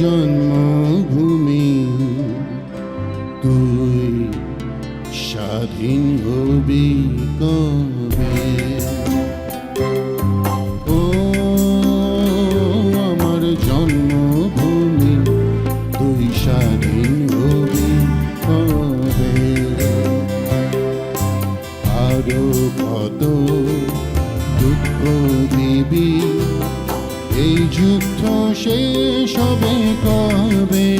জন্মভূমি। তুই স্বাধীন হবি কবে? ও আমার জন্মভূমি, তুই স্বাধীন হবি কবে? আরও কত দুঃখ দিবি এই যুদ্ধ শেষ হবে কবে?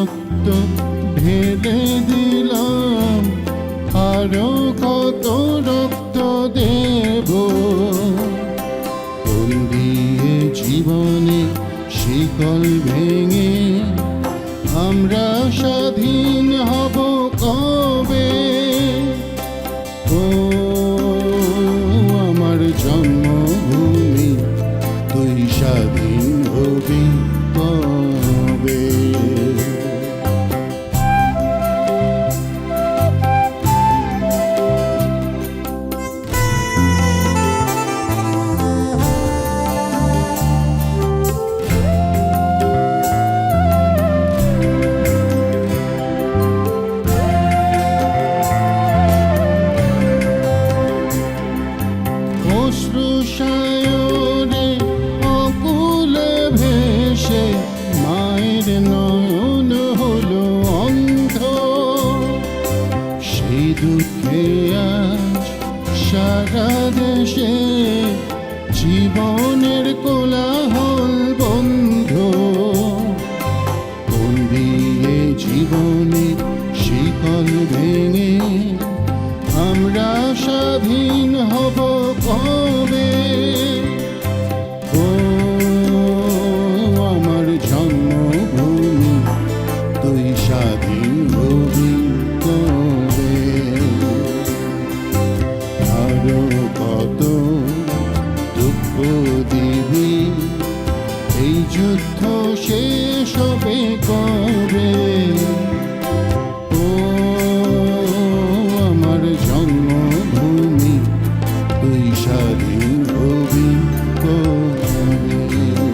রক্ত ঢেলে দিলাম। আরও কত রক্ত দেব? দিয়ে জীবনে শিকল ভেঙে আমরা স্বাধীন হব কবে? আমার জন্মভূমি, তুই স্বাধীন হবি। দুঃখে আজ সারা দেশে জীবনের কোলা I will be, oh, go